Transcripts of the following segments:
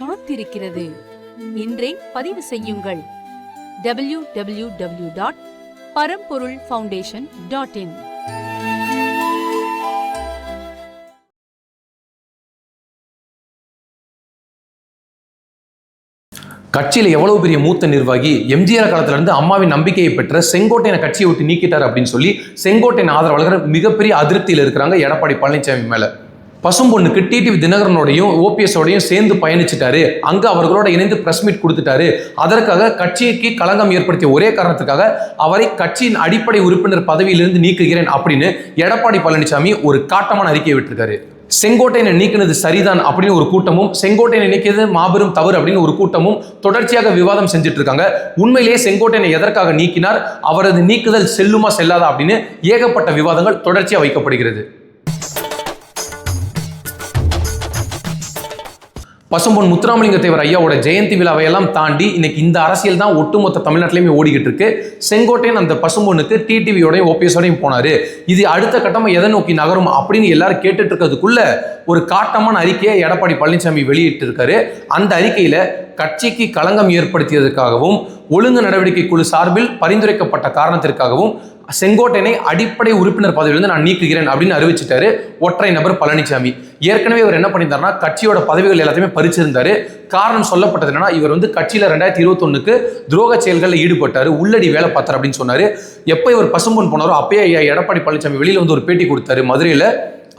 காத்திருக்கிறது. இன்றே பதிவு செய்யுங்கள். W W W dot Paramporul foundation dot in கட்சியில் எவ்வளவு பெரிய மூத்த நிர்வாகி எம்ஜிஆர் காலத்திலிருந்து அம்மாவின் நம்பிக்கையை பெற்ற செங்கோட்டையனை கட்சியை விட்டு நீக்கிட்டார் அப்படின்னு சொல்லி செங்கோட்டையன் ஆதரவாளர்கள் மிகப்பெரிய அதிருப்தியில் இருக்கிறாங்க எடப்பாடி பழனிசாமி மேல. பசும்பொண்ணுக்கு டிடிவி தினகரனோடையும் ஓபிஎஸோடையும் சேர்ந்து பயணிச்சிட்டாரு. அங்க அவர்களோட இணைந்து பிரஸ் மீட் கொடுத்துட்டாரு. அதற்காக கட்சிக்கு களங்கம் ஏற்படுத்திய ஒரே காரணத்துக்காக அவரை கட்சியின் அடிப்படை உறுப்பினர் பதவியிலிருந்து நீக்குகிறேன் அப்படின்னு எடப்பாடி பழனிசாமி ஒரு காட்டமான அறிக்கையை விட்டுருக்காரு. செங்கோட்டையனை நீக்கினது சரிதான் அப்படின்னு ஒரு கூட்டமும் செங்கோட்டையனை நீக்கியது மாபெரும் தவறு அப்படின்னு ஒரு கூட்டமும் தொடர்ச்சியாக விவாதம் செஞ்சுட்டு இருக்காங்க உண்மையிலேயே செங்கோட்டையனை எதற்காக நீக்கினார்? அவரது நீக்குதல் செல்லுமா செல்லாதா அப்படின்னு ஏகப்பட்ட விவாதங்கள் தொடர்ச்சியாக வைக்கப்படுகிறது. பசும்பொன் முத்துராமலிங்க தேவர் ஐயாவோட ஜெயந்தி விழாவையெல்லாம் தாண்டி இன்னைக்கு இந்த அரசியல் தான் ஒட்டுமொத்த தமிழ்நாட்டிலையுமே ஓடிக்கிட்டு இருக்கு. செங்கோட்டையன் அந்த பசும்பொண்ணுக்கு டிடிவியோடையும் ஓபிஎஸோடையும் போனாரு. இது அடுத்த கட்டமாக எதை நோக்கி நகரும் அப்படின்னு எல்லாரும் கேட்டுட்டு இருக்கிறதுக்குள்ள ஒரு காட்டமான அறிக்கையை எடப்பாடி பழனிசாமி வெளியிட்டிருக்காரு. அந்த அறிக்கையில கட்சிக்கு களங்கம் ஏற்படுத்தியதற்காகவும் ஒழுங்கு நடவடிக்கை குழு சார்பில் பரிந்துரைக்கப்பட்ட காரணத்திற்காகவும் செங்கோட்டையனை அடிப்படை உறுப்பினர் பதவியிலிருந்து நான் நீக்குகிறேன் அப்படின்னு அறிவிச்சிட்டாரு ஒற்றை நபர் பழனிசாமி ஏற்கனவே இவர் என்ன பண்ணியிருந்தாருன்னா கட்சியோட பதவிகள் எல்லாத்தையுமே பறிச்சிருந்தாரு. காரணம் சொல்லப்பட்டது என்னன்னா இவர் வந்து கட்சியில ரெண்டாயிரத்தி இருபத்தொன்னுக்கு துரோக செயல்களில் ஈடுபட்டாரு உள்ளடி வேலை பார்த்தார் அப்படின்னு சொன்னாரு. எப்போ இவர் பசும்பொன் போனாரோ அப்பயே எடப்பாடி பழனிசாமி வெளியில வந்து ஒரு பேட்டி கொடுத்தாரு மதுரையில.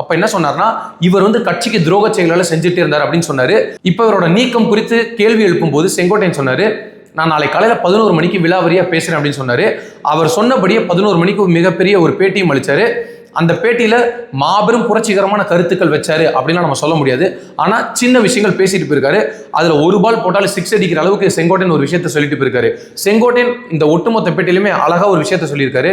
அப்ப என்ன சொன்னார்னா இவர் வந்து கட்சிக்கு துரோக செயல்களை செஞ்சுட்டே இருந்தார் அப்படின்னு சொன்னாரு. இப்ப இவரோட நீக்கம் குறித்து கேள்வி எழுப்பும் போது செங்கோட்டையன் சொன்னாரு நான் நாளை காலையில பதினோரு மணிக்கு விழாவரியா பேசுறேன் அப்படின்னு சொன்னாரு. அவர் சொன்னபடியே பதினோரு மணிக்கு மிகப்பெரிய ஒரு பேட்டியும் அளிச்சாரு. அந்த பேட்டியில மாபெரும் புரட்சிகரமான கருத்துக்கள் வச்சாரு அப்படின்லாம் நம்ம சொல்ல முடியாது. ஆனா சின்ன விஷயங்கள் பேசிட்டு போயிருக்காரு. அதுல ஒரு பால் போட்டாலும் சிக்ஸ் அடிக்கிற அளவுக்கு செங்கோட்டையன் ஒரு விஷயத்த சொல்லிட்டு போயிருக்காரு. செங்கோட்டையன் இந்த ஒட்டுமொத்த பேட்டியிலுமே அழகா ஒரு விஷயத்த சொல்லியிருக்காரு.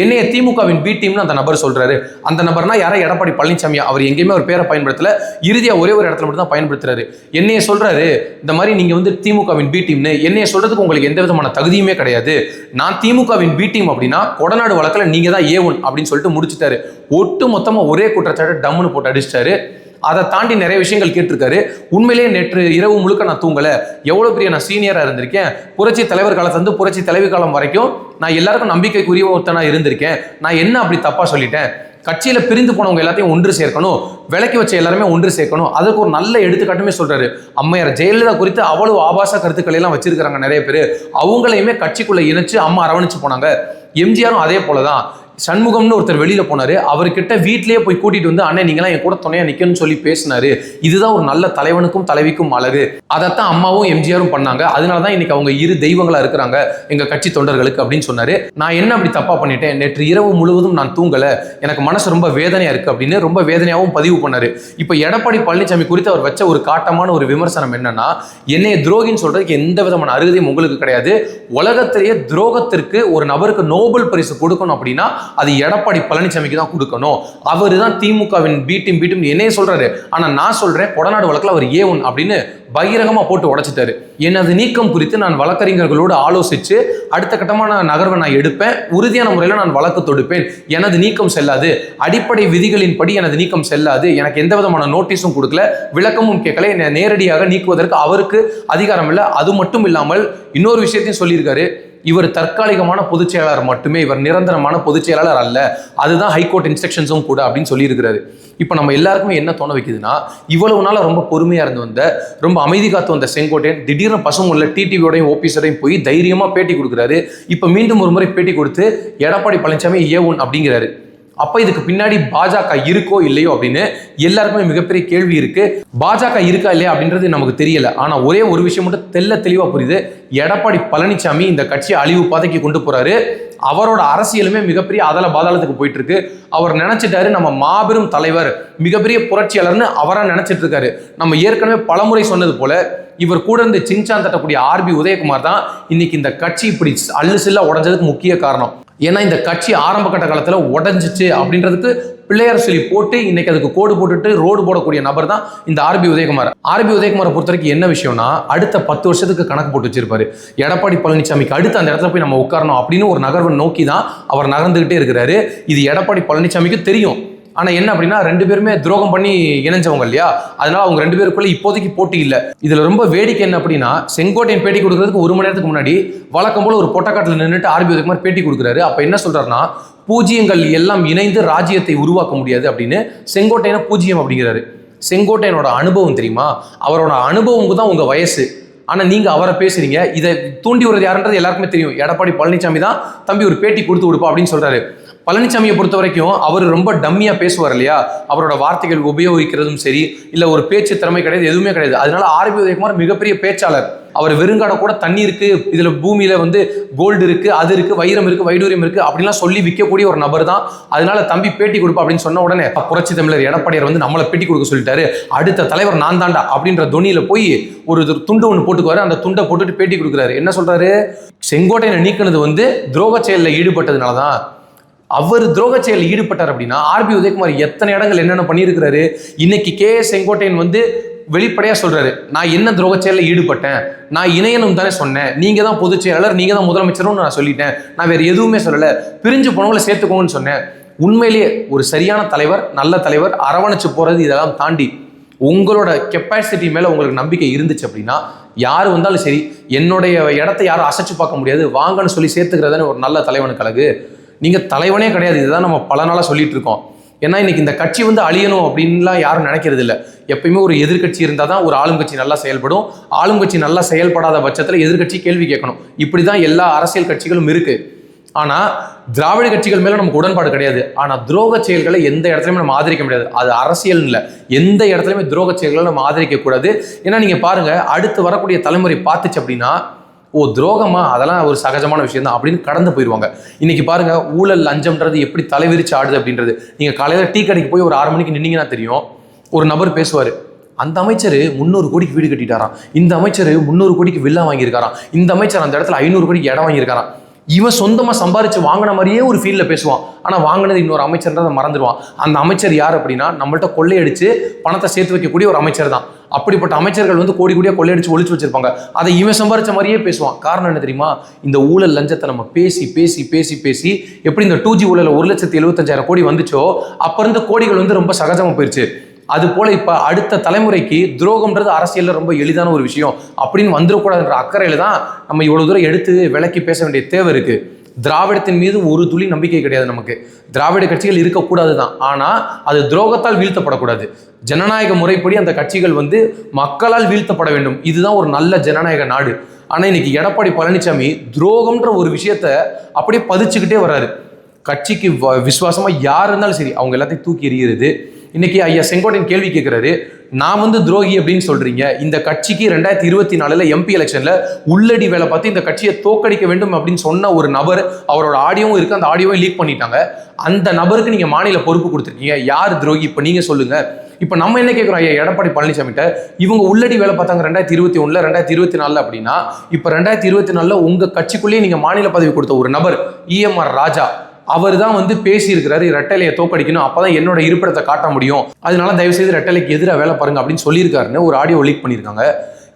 என்னைய திமுகவின் பி டீம்னு அந்த நபர் சொல்றாரு. அந்த நபர்னா யாரா? எடப்பாடி பழனிசாமி. அவர் எங்கேயுமே ஒரு பேரை பயன்படுத்தல. இறுதியா ஒரே ஒரு இடத்துல மட்டும் தான் பயன்படுத்துறாரு. என்னைய சொல்றாரு இந்த மாதிரி நீங்க வந்து திமுகவின் பி டீம்னு என்னைய சொல்றதுக்கு உங்களுக்கு எந்த விதமான தகுதியுமே கிடையாது. நான் திமுகவின் பி டீம் அப்படின்னா கொடநாடு வழக்கில் நீங்க தான் ஏ ஒன் அப்படின்னு சொல்லிட்டு முடிச்சிட்டாரு. ஒட்டு மொத்தமா ஒரே குற்றச்சாட்டு டம்முன்னு போட்டு அடிச்சிட்டாரு. அதை தாண்டி நிறைய விஷயங்கள் கேட்டிருக்காரு. உண்மையிலேயே நேற்று இரவு முழுக்க நான் தூங்கலை. எவ்வளோ பெரிய நான் சீனியராக இருந்திருக்கேன். புரட்சி தலைவர் காலத்துலேருந்து புரட்சி தலைவி காலம் வரைக்கும் நான் எல்லாருக்கும் நம்பிக்கைக்குரிய ஒருத்தனாக இருந்திருக்கேன். நான் என்ன அப்படி தப்பாக சொல்லிட்டேன்? கட்சியில் பிரிந்து போனவங்க எல்லாத்தையும் ஒன்று சேர்க்கணும். விலக்கி வச்ச எல்லாருமே ஒன்று சேர்க்கணும். அதுக்கு ஒரு நல்ல எடுத்துக்காட்டுமே சொல்கிறாரு அம்மையார் ஜெயலலிதா குறித்து அவ்வளவு ஆபாச கருத்துக்களை எல்லாம் வச்சிருக்கிறாங்க நிறைய பேர். அவங்களையுமே கட்சிக்குள்ளே இணைச்சு அம்மா அரவணைச்சு போனாங்க. எம்ஜிஆரும் அதே போலதான். சண்முகம்னு ஒருத்தர் வெளியில் போனாரு. அவர்கிட்ட வீட்லேயே போய் கூட்டிட்டு வந்து அண்ணன் நீங்களாம் என் கூட துணையா நிக்கணும்னு சொல்லி பேசினாரு. இதுதான் ஒரு நல்ல தலைவனுக்கும் தலைவிக்கும் அழகு. அதைத்தான் அம்மாவும் எம்ஜிஆரும் பண்ணாங்க. அதனாலதான் இன்னைக்கு அவங்க இரு தெய்வங்களா இருக்கிறாங்க எங்க கட்சி தொண்டர்களுக்கு அப்படின்னு சொன்னாரு. நான் என்ன அப்படி தப்பா பண்ணிட்டேன்? நேற்று இரவு முழுவதும் நான் தூங்கல. எனக்கு மனசு ரொம்ப வேதனையா இருக்கு அப்படின்னு ரொம்ப வேதனையாவும் பதிவு பண்ணாரு. இப்ப எடப்பாடி பழனிசாமி குறித்து அவர் வச்ச ஒரு காட்டமான ஒரு விமர்சனம் என்னன்னா என்னைய துரோகின்னு சொல்றதுக்கு எந்த விதமான அருகதையும் உங்களுக்கு கிடையாது. உலகத்திலேயே துரோகத்திற்கு ஒரு நபருக்கு நோபல் பரிசு கொடுக்கணும் அப்படின்னா அது எடப்பாடி பழனிசாமிக்கு தான் கொடுக்கணும். அவர் தான் திமுகவின் பீட்டும் பீட்டும் என்னையே சொல்றாரு. ஆனா நான் சொல்றேன் கொடநாடு வழக்கில் அவர் ஏ ஒன் அப்படின்னு பகிரகமாக போட்டு உடைச்சிட்டாரு. எனது நீக்கம் குறித்து நான் வழக்கறிஞர்களோடு ஆலோசிச்சு அடுத்த கட்டமான நகர்வை நான் எடுப்பேன். உறுதியான முறையில் நான் வழக்கு தொடுப்பேன். எனது நீக்கம் செல்லாது. அடிப்படை விதிகளின்படி எனது நீக்கம் செல்லாது. எனக்கு எந்த விதமான நோட்டீஸும் கொடுக்கல. விளக்கமும் கேட்கல. என்னை நேரடியாக நீக்குவதற்கு அவருக்கு அதிகாரம் இல்லை. அது மட்டும் இல்லாமல் இன்னொரு விஷயத்தையும் சொல்லியிருக்காரு. இவர் தற்காலிகமான பொதுச் செயலாளர் மட்டுமே இவர் நிரந்தரமான பொதுச் செயலாளர் அல்ல. அதுதான் ஹைகோர்ட் இன்ஸ்ட்ரக்ஷன்ஸும் கூட அப்படின்னு சொல்லியிருக்கிறாரு. இப்போ நம்ம எல்லாருக்குமே என்ன தோண வைக்குதுன்னா இவ்வளவு நாளா ரொம்ப பொறுமையா இருந்து வந்த ரொம்ப அமைதி காத்து வந்த செங்கோட்டையன் திடீர்னு பசுமுள்ள டிடிவியோடையும் ஓபிஎஸோடையும் போய் தைரியமா பேட்டி கொடுக்குறாரு. இப்போ மீண்டும் ஒரு முறை பேட்டி கொடுத்து எடப்பாடி பழனிசாமி ஏ ஒன் அப்படிங்கிறாரு. அப்ப இதுக்கு பின்னாடி பாஜக இருக்கோ இல்லையோ அப்படின்னு எல்லாருக்குமே மிகப்பெரிய கேள்வி இருக்கு. பாஜக இருக்கா இல்லையா அப்படின்றது நமக்கு தெரியல. ஆனா ஒரே ஒரு விஷயம் மட்டும் தெல்ல தெளிவா புரியுது. எடப்பாடி பழனிசாமி இந்த கட்சியை அழிவு பாதைக்கு கொண்டு போறாரு. அவரோட அரசியலுமே மிகப்பெரிய அதல பாதாளத்துக்கு போயிட்டு இருக்கு அவர் நினைச்சிட்டாரு நம்ம மாபெரும் தலைவர் மிகப்பெரிய புரட்சியாளர்னு அவரா நினைச்சிட்டு இருக்காரு நம்ம ஏற்கனவே பலமுறை சொன்னது போல இவர் கூட இருந்து சின்சான் தட்டக்கூடிய ஆர்பி உதயகுமார் தான் இன்னைக்கு இந்த கட்சி இப்படி அல்லு சில்லா உடஞ்சதுக்கு முக்கிய காரணம். ஏன்னா இந்த கட்சி ஆரம்ப கட்ட காலத்தில் உடஞ்சிச்சு அப்படின்றதுக்கு பிள்ளையார் சொல்லி போட்டு இன்னைக்கு அதுக்கு கோடு போட்டுட்டு ரோடு போடக்கூடிய நபர் தான் இந்த ஆர்பி உதயகுமார். ஆர்பி உதயகுமாரை பொறுத்த வரைக்கும் என்ன விஷயம்னா அடுத்த பத்து வருஷத்துக்கு கணக்கு போட்டு வச்சிருப்பாரு. எடப்பாடி பழனிசாமிக்கு அடுத்து அந்த இடத்துல போய் நம்ம உட்காரணும் அப்படின்னு ஒரு நகர்வை நோக்கி தான் அவர் நகர்ந்துகிட்டே இருக்கிறாரு. இது எடப்பாடி பழனிசாமிக்கு தெரியும். ஆனால் என்ன அப்படின்னா ரெண்டு பேருமே துரோகம் பண்ணி இணைஞ்சவங்க இல்லையா? அதனால அவங்க ரெண்டு பேருக்குள்ள இப்போதைக்கு போட்டி இல்லை. இதில் ரொம்ப வேடிக்கை என்ன அப்படின்னா செங்கோட்டையன் பேட்டி கொடுக்கறதுக்கு ஒரு மணி நேரத்துக்கு முன்னாடி வழக்கம் போல ஒரு பொட்டக்காட்டில் நின்றுட்டு ஆர்பி உதயகுமார் பேட்டி கொடுக்குறாரு. அப்போ என்ன சொல்கிறாருன்னா பூஜ்ஜியங்கள் எல்லாம் இணைந்து ராஜ்யத்தை உருவாக்க முடியாது அப்படின்னு செங்கோட்டையனை பூஜ்ஜியம் அப்படிங்கிறாரு. செங்கோட்டையனோட அனுபவம் தெரியுமா? அவரோட அனுபவம் தான் உங்கள் வயசு. ஆனால் நீங்கள் அவரை பேசுறீங்க. இதை தூண்டி விடுறது யாருன்றது எல்லாருக்குமே தெரியும். எடப்பாடி பழனிசாமி தான் தம்பி ஒரு பேட்டி கொடுத்து கொடுப்பா அப்படின்னு சொல்கிறாரு பழனிசாமியை பொறுத்த வரைக்கும் அவர் ரொம்ப டம்மியாக பேசுவார் இல்லையா? அவரோட வார்த்தைகள் உபயோகிக்கிறதும் சரி இல்லை ஒரு பேச்சு திறமை கிடையாது எதுவுமே கிடையாது. அதனால ஆர்பி உதயகுமார் மிகப்பெரிய பேச்சாளர். அவர் வெறுங்காட கூட தண்ணி இருக்கு இதில் பூமியில வந்து கோல்டு இருக்கு அது இருக்கு வைரம் இருக்கு வைடூரியம் இருக்கு அப்படிலாம் சொல்லி விற்கக்கூடிய ஒரு நபர் தான். அதனால தம்பி பேட்டி கொடுப்பா அப்படின்னு சொன்ன உடனே புரட்சி தமிழர் எடப்பாடியார் வந்து நம்மளை பேட்டி கொடுக்க சொல்லிட்டாரு. அடுத்த தலைவர் நான் தாண்டா அப்படின்ற துணியில போய் ஒரு துண்டு ஒன்று போட்டுக்குவாரு. அந்த துண்டை போட்டுட்டு பேட்டி கொடுக்குறாரு. என்ன சொல்றாரு? செங்கோட்டையனை நீக்கினது வந்து துரோக செயலில் ஈடுபட்டதுனால தான் அவர் துரோக செயலில் ஈடுபட்டார் அப்படின்னா ஆர்பி உதயகுமார் எத்தனை இடங்கள் என்னென்ன பண்ணியிருக்கிறாரு? இன்னைக்கு கே எஸ் செங்கோட்டையன் வந்து வெளிப்படையா சொல்றாரு நான் என்ன துரோக செயலில் ஈடுபட்டேன்? நான் இணையனும் தானே சொன்னேன். நீங்க தான் பொதுச் செயலாளர் நீங்க தான் முதலமைச்சரும் நான் சொல்லிட்டேன். நான் வேற எதுவுமே சொல்லல. பிரிஞ்சு போனவங்களை சேர்த்துக்கோங்கன்னு சொன்னேன். உண்மையிலேயே ஒரு சரியான தலைவர் நல்ல தலைவர் அரவணைச்சு போறது இதெல்லாம் தாண்டி உங்களோட கெப்பாசிட்டி மேல உங்களுக்கு நம்பிக்கை இருந்துச்சு அப்படின்னா யார் வந்தாலும் சரி என்னுடைய இடத்த யாரும் அசைச்சு பார்க்க முடியாது. வாங்கன்னு சொல்லி சேர்த்துக்கிறதானே ஒரு நல்ல தலைவனுக்கு அழகு. நீங்கள் தலைவனே கிடையாது. இதுதான் நம்ம பல நாளாக சொல்லிட்டு இருக்கோம் ஏன்னா இன்னைக்கு இந்த கட்சி வந்து அழியணும் அப்படின்லாம் யாரும் நினைக்கிறது இல்லை எப்பயுமே ஒரு எதிர்க்கட்சி இருந்தால் தான் ஒரு ஆளுங்கட்சி நல்லா செயல்படும். ஆளுங்கட்சி நல்லா செயல்படாத பட்சத்தில் எதிர்க்கட்சி கேள்வி கேட்கணும். இப்படி தான் எல்லா அரசியல் கட்சிகளும் இருக்குது ஆனால் திராவிட கட்சிகள் மேலே நமக்கு உடன்பாடு கிடையாது. ஆனால் துரோக செயல்களை எந்த இடத்துலையுமே நம்ம ஆதரிக்க முடியாது. அது அரசியல் இல்லை. எந்த இடத்துலையுமே துரோக செயல்களை நம்ம ஆதரிக்கக்கூடாது. ஏன்னா நீங்கள் பாருங்கள் அடுத்து வரக்கூடிய தலைமுறை பார்த்துச்சு அப்படின்னா ஓ துரோகமா? அதெல்லாம் ஒரு சகஜமான விஷயம் தான் அப்படின்னு கடந்து போயிடுவாங்க. இன்னைக்கு பாருங்க ஊழல் லஞ்சம்ன்றது எப்படி தலைவிரிச்சு ஆடுது அப்படின்றது. நீங்க காலையில் டீ கடைக்கு போய் ஒரு ஆறு மணிக்கு நின்னீங்கன்னா தெரியும். ஒரு நபர் பேசுவார் அந்த அமைச்சர் முந்நூறு கோடிக்கு வீடு கட்டிட்டாராம். இந்த அமைச்சர் முந்நூறு கோடிக்கு வில்லா வாங்கியிருக்காராம். இந்த அமைச்சர் அந்த இடத்துல ஐநூறு கோடிக்கு இடம் வாங்கியிருக்காராம். இவன் சொந்தமாக சம்பாரிச்சு வாங்கின மாதிரியே ஒரு ஃபீல்டில் பேசுவான். ஆனால் வாங்கினது இன்னொரு அமைச்சர்ன்றதை மறந்துடுவான். அந்த அமைச்சர் யார் அப்படின்னா நம்மள்ட்ட கொள்ளையடிச்சு பணத்தை சேர்த்து வைக்கக்கூடிய ஒரு அமைச்சர் தான் அப்படிப்பட்ட அமைச்சர்கள் வந்து கோடி கோடியா கொள்ளையடிச்சு ஒழிச்சு வச்சிருப்பாங்க. அதை இவன் சம்பாரிச்ச மாதிரியே பேசுவான். காரணம் என்ன தெரியுமா? இந்த ஊழல் லஞ்சத்தை நம்ம பேசி பேசி பேசி பேசி எப்படி இந்த டூ ஜி ஊழல ஒரு லட்சத்தி எழுபத்தஞ்சாயிரம் கோடி வந்துச்சோ அப்ப இருந்து கோடிகள் வந்து ரொம்ப சகஜமா போயிருச்சு. அது போல இப்ப அடுத்த தலைமுறைக்கு துரோகம்ன்றது அரசியல்ல ரொம்ப எளிதான ஒரு விஷயம். அப்படின்னு வந்துடக்கூடாதுன்ற அக்கறையில தான் நம்ம இவ்வளவு தூரம் எடுத்து விளக்கி பேச வேண்டிய தேவை இருக்கு. திராவிடத்தின் மீது ஒரு துளி நம்பிக்கை கிடையாது நமக்கு. திராவிட கட்சிகள் இருக்கக்கூடாது தான் ஆனால் அது துரோகத்தால் வீழ்த்தப்படக்கூடாது. ஜனநாயக முறைப்படி அந்த கட்சிகள் வந்து மக்களால் வீழ்த்தப்பட வேண்டும். இதுதான் ஒரு நல்ல ஜனநாயக நாடு. ஆனால் இன்னைக்கு எடப்பாடி பழனிசாமி துரோகம்ன்ற ஒரு விஷயத்த அப்படியே பதிச்சுக்கிட்டே வர்றாரு. கட்சிக்கு வ- யார் இருந்தாலும் சரி அவங்க எல்லாத்தையும் தூக்கி எறிகிறது. இன்னைக்கு ஐயா செங்கோட்டையன் கேள்வி கேட்கிறாரு நான் வந்து துரோகி அப்படின்னு சொல்றீங்க. இந்த கட்சிக்கு ரெண்டாயிரத்தி இருபத்தி நாலுல எம்பி எலெக்ஷன்ல உள்ளடி வேலை பார்த்து இந்த கட்சியை தோக்கடிக்க வேண்டும் அப்படின்னு சொன்ன ஒரு நபர் அவரோட ஆடியோவும் இருக்கு. அந்த ஆடியோவும் லீக் பண்ணிட்டாங்க. அந்த நபருக்கு நீங்க மாநில பொறுப்பு கொடுத்துருக்கீங்க. யார் துரோகி? இப்ப நீங்க சொல்லுங்க. இப்ப நம்ம என்ன கேட்கிறோம் ஐயா? எடப்பாடி பழனிசாமிட்ட இவங்க உள்ளடி வேலை பார்த்தாங்க ரெண்டாயிரத்தி இருபத்தி ஒண்ணுல ரெண்டாயிரத்தி இருபத்தி நாலுல அப்படின்னா இப்ப ரெண்டாயிரத்தி இருபத்தி நாலுல உங்க கட்சிக்குள்ளேயே நீங்க மாநில பதவி கொடுத்த ஒரு நபர் இஎம்ஆர் ராஜா அவர் தான் வந்து பேசியிருக்கிறாரு ரெட்டலையை தோக்கடிக்கணும் அப்பதான் என்னோட இருப்பிடத்தை காட்ட முடியும். அதனால தயவு செய்து ரெட்டலைக்கு எதிராக வேலை பாருங்க அப்படின்னு சொல்லியிருக்காருன்னு ஒரு ஆடியோ லீக் பண்ணியிருக்காங்க.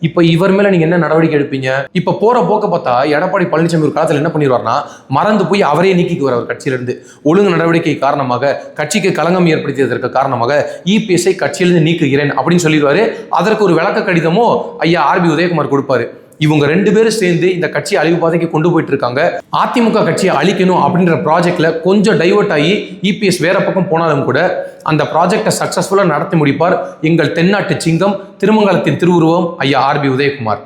இப்போ இவர் மேலே நீங்கள் என்ன நடவடிக்கை எடுப்பீங்க? இப்போ போகிற போக்க பார்த்தா எடப்பாடி பழனிசாமி ஒரு காலத்தில் என்ன பண்ணிடுவார்னா மறந்து போய் அவரே நீக்கிக்குவார் அவர் கட்சியிலேருந்து. ஒழுங்கு நடவடிக்கை காரணமாக கட்சிக்கு களங்கம் ஏற்படுத்தியதற்கு காரணமாக இபிஎஸ்ஐ கட்சியிலிருந்து நீக்குகிறேன் அப்படின்னு சொல்லிடுவாரு. அதற்கு ஒரு விளக்க கடிதமோ ஐயா ஆர்பி உதயகுமார் கொடுப்பாரு. இவங்க ரெண்டு பேரும் சேர்ந்து இந்த கட்சியை அழிவு பாதைக்கு கொண்டு போயிட்டு இருக்காங்க அதிமுக கட்சியை அழிக்கணும் அப்படின்ற ப்ராஜெக்ட்ல கொஞ்சம் டைவர்ட் ஆகி இபிஎஸ் வேற பக்கம் போனாலும் கூட அந்த ப்ராஜெக்டை சக்சஸ்ஃபுல்லாக நடத்தி முடிப்பார் எங்கள் தென்னாட்டு சிங்கம் திருமங்கலத்தின் திருவுருவம் ஐயா ஆர்பி உதயகுமார்.